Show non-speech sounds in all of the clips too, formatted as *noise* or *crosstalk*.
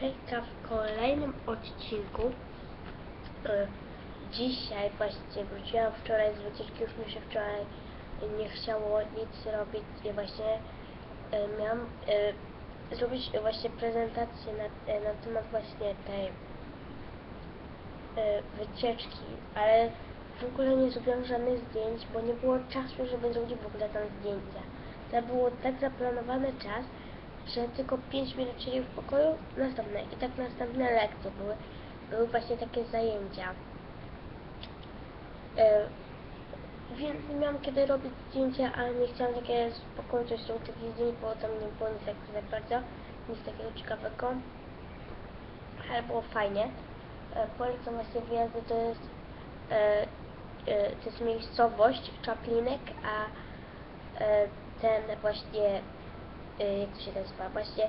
hejka w kolejnym odcinku. E, Dzisiaj właśnie wróciłam wczoraj z wycieczki, już mi się wczoraj nie chciało nic robić i właśnie e, miałam e, zrobić właśnie prezentację na, na temat właśnie tej wycieczki, ale w ogóle nie zrobiłam żadnych zdjęć, bo nie było czasu, żeby zrobić w ogóle tam zdjęcia. To było tak zaplanowany czas, że tylko 5 minut siedział w pokoju, następne i tak następne lekcje były, były właśnie takie zajęcia. E, więc nie miałam kiedy robić zdjęcia, ale nie chciałam takie spokojnie coś takich zdjęć, bo tam nie było nic tak, tak bardzo, nic takiego ciekawego. Ale było fajnie. E, polecam właśnie wyjazdy, to jest, e, e, to jest miejscowość Czaplinek, a ten właśnie, jak to się nazywa, właśnie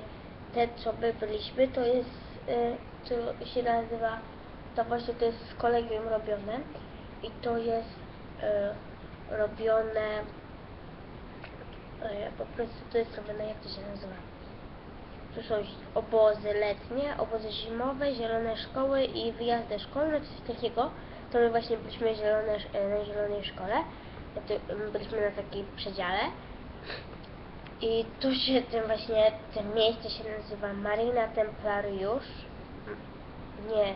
ten co my byliśmy, to jest, e, to się nazywa, to właśnie to jest z kolegium robione i to jest e, robione, po prostu to jest robione, jak to się nazywa? Tu są obozy letnie, obozy zimowe, zielone szkoły i wyjazdy szkolne, coś takiego. To my właśnie byliśmy zielone, na zielonej szkole. Byliśmy na takim przedziale. I tu się tym właśnie, to miejsce się nazywa Marina Templariusz. Nie.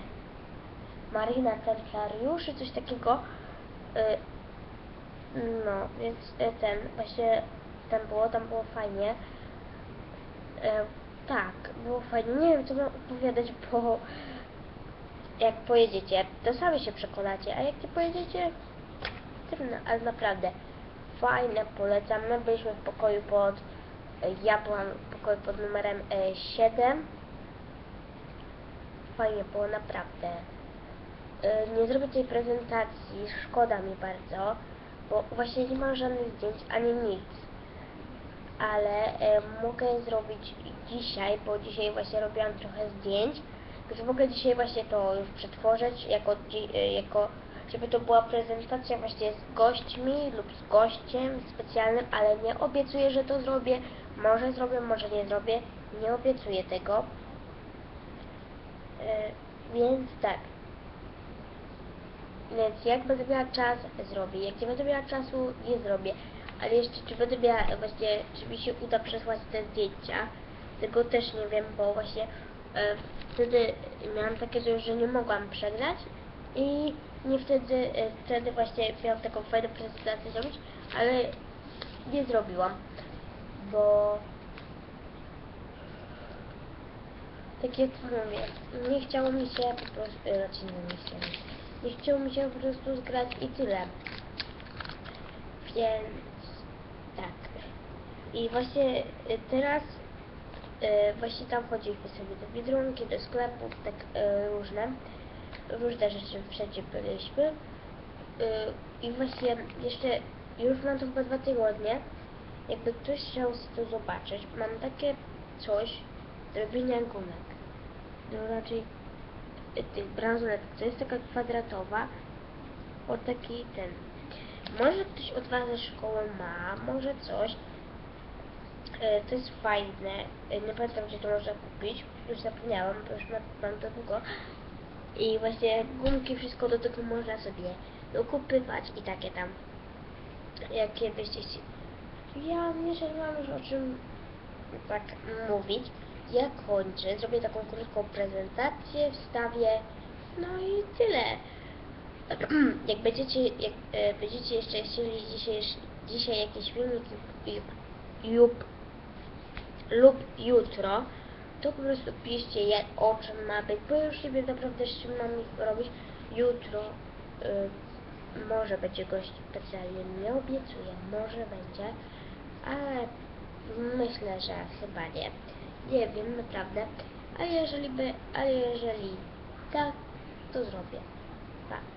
Marina Templariuszy, coś takiego. Y, No, więc y, ten, właśnie tam było, tam było fajnie. E, tak, było fajnie. Nie wiem, co mam opowiadać, bo jak pojedziecie, to sami się przekonacie, a jak nie pojedziecie, trudno, ale naprawdę fajne, polecam. My byliśmy w pokoju pod, ja byłam w pokoju pod numerem e, 7. Fajnie było, naprawdę. E, Nie zrobię tej prezentacji, szkoda mi bardzo, bo właśnie nie mam żadnych zdjęć, ani nic ale e, mogę zrobić dzisiaj, bo dzisiaj właśnie robiłam trochę zdjęć, więc mogę dzisiaj właśnie to już przetworzyć jako, e, jako żeby to była prezentacja właśnie z gośćmi lub z gościem specjalnym, ale nie obiecuję, że to zrobię. Może zrobię, może nie zrobię. Nie obiecuję tego. E, więc tak. Więc jak będę miała czas, zrobię. Jak nie będę miała czasu, nie zrobię. Ale jeszcze czy będę miała właśnie, czy mi się uda przesłać te zdjęcia, tego też nie wiem, bo właśnie e, wtedy miałam takie coś, że nie mogłam przegrać i nie wtedy, e, wtedy właśnie miałam taką fajną prezentację zrobić, ale nie zrobiłam, bo tak jak mówię, nie chciało mi się po prostu, e, znaczy nie, chciało nie chciało mi się po prostu zgrać i tyle. Więc tak. I właśnie y, teraz y, właśnie tam chodziliśmy sobie do Biedronki, do sklepów, tak y, różne. Różne rzeczy wszędzie byliśmy. I właśnie jeszcze już mam to chyba dwa tygodnie. Jakby ktoś chciał to zobaczyć, mam takie coś do robienia gumek. No raczej y, tych bransoletek. To jest taka kwadratowa. O taki ten. Może ktoś od Was ze szkoły ma, może coś. E, to jest fajne. E, nie pamiętam, gdzie to można kupić. Już zapomniałam, bo już mam, mam to długo. I właśnie gumki, wszystko do tego można sobie dokupywać i takie tam. Jakie byście chcieli. Ja nie mam już o czym tak mówić. Ja kończę, zrobię taką krótką prezentację, wstawię. No i tyle. *clears throat* jak będziecie, jak e, będziecie jeszcze chcieli dzisiaj, dzisiaj jakiś filmik lub, lub, jutro, to po prostu piszcie jak, o czym ma być, bo już nie wiem naprawdę z czym mam robić. Jutro y, może będzie gość specjalny, nie obiecuję, może będzie, ale myślę, że chyba nie. Nie wiem naprawdę, a jeżeli by, ale jeżeli tak, to zrobię. Pa.